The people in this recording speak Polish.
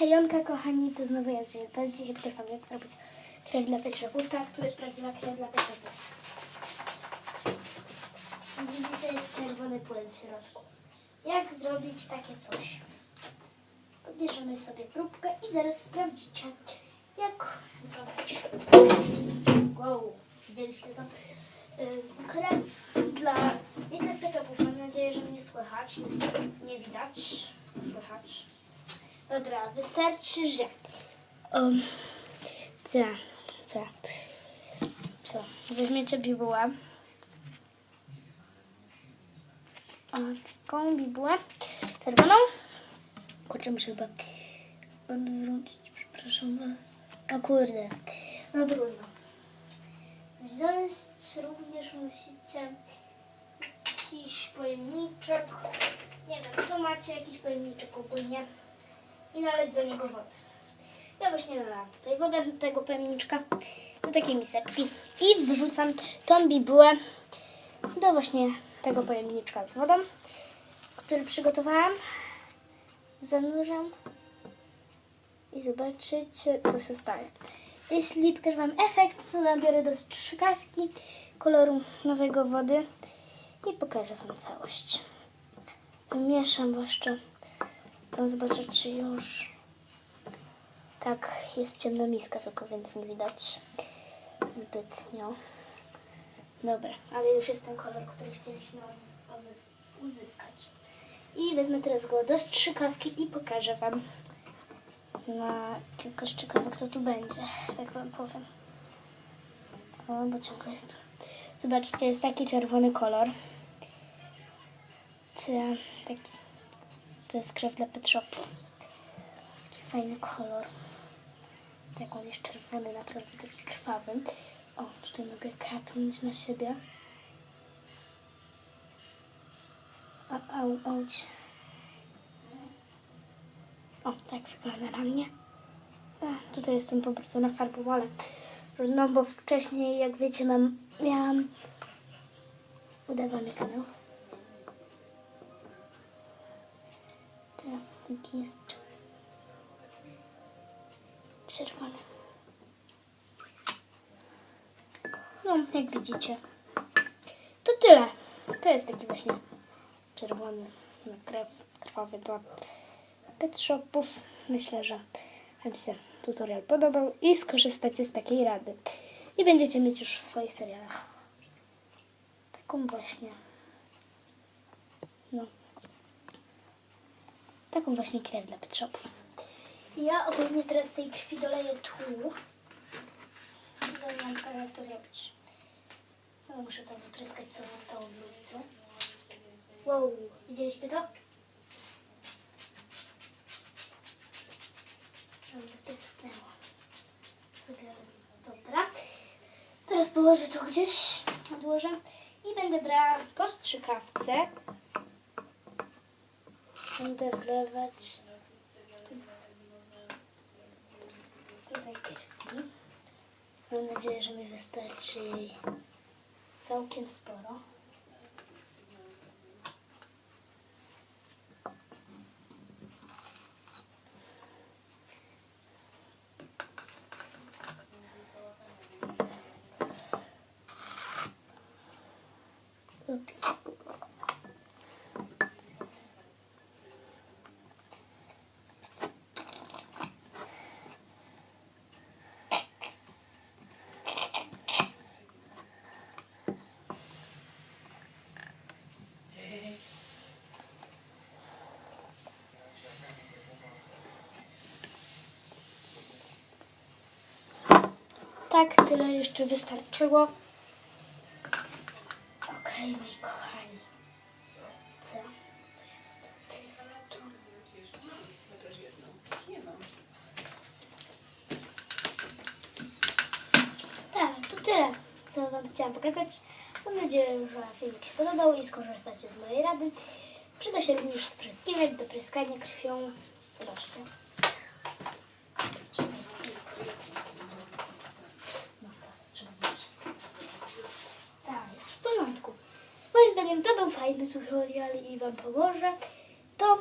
Hejonka, kochani, to znowu z Wielpes. Dzisiaj będę wam jak zrobić krew dla pietrzopów. Tak, tu jest prawdziwa krew dla pietrzopów. Widzicie, jest czerwony płyn w środku. Jak zrobić takie coś? Podbierzemy sobie próbkę i zaraz sprawdzicie, jak zrobić. Wow, widzieliście to? Yy, krew dla jednych z pietrzopów. Mam nadzieję, że mnie słychać. Nie widać. Dobra, wystarczy, że. Um, co? Co? Co? Weźmiecie bibułę. O, taką bibułę. Czerwoną. Kurczę, muszę chyba odwrócić. Przepraszam was. O kurde. No trudno. Wziąć również musicie jakiś pojemniczek. Nie wiem, co macie, jakiś pojemniczek ogólnie. I naleć do niego wodę. Ja właśnie nalałam tutaj wodę do tego pojemniczka, do takiej miseczki. I wrzucam tą bibułę do właśnie tego pojemniczka z wodą, który przygotowałam. Zanurzam i zobaczycie, co się stanie. Jeśli pokażę Wam efekt, to nabiorę do strzykawki koloru nowego wody i pokażę Wam całość. Mieszam jeszcze. To zobaczę, czy już tak jest ciemna miska, tylko więc nie widać zbytnio. Dobra, ale już jest ten kolor, który chcieliśmy uzyskać. I wezmę teraz go do strzykawki i pokażę Wam na kilka strzykawek, kto tu będzie, tak Wam powiem. O, bo ciągle jest tu. Zobaczcie, jest taki czerwony kolor. Ty- Taki. To jest krew dla petrzopów. Taki fajny kolor. Tak on jest czerwony, naprawdę taki krwawy. O, tutaj mogę kapnąć na siebie. Au, au, auć. O, tak wygląda na mnie. A, tutaj jestem pobrudzona farbą, ale no bo wcześniej, jak wiecie, mam, miałam udawany kanał. Taki jest czerwony. No, jak widzicie. To tyle. To jest taki właśnie czerwony na krew, krwawy dla pet shopów. Myślę, że Wam się tutorial podobał i skorzystacie z takiej rady. I będziecie mieć już w swoich serialach taką właśnie no taką właśnie krew dla pet shopów. Ja ogólnie teraz tej krwi doleję tu. Pokażę jak to zrobić. No, muszę to wypryskać, co zostało w lodce. Wow, widzieliście to? Tam wyprysnęło. Sobie, dobra. Teraz położę to gdzieś, odłożę i będę brała po strzykawce. Będę wlewać tutaj krwi. Mam nadzieję, że mi wystarczy jej całkiem sporo. Ups. Tak, tyle jeszcze wystarczyło. Okej, moi kochani. Co to jest? Tak, to tyle, co Wam chciałam pokazać. Mam nadzieję, że filmik się podobał i skorzystacie z mojej rady. Przyda się również spryskiwać do pryskania krwią. Zobaczcie. zdaniem to był fajny tutorial i Wam pomoże, to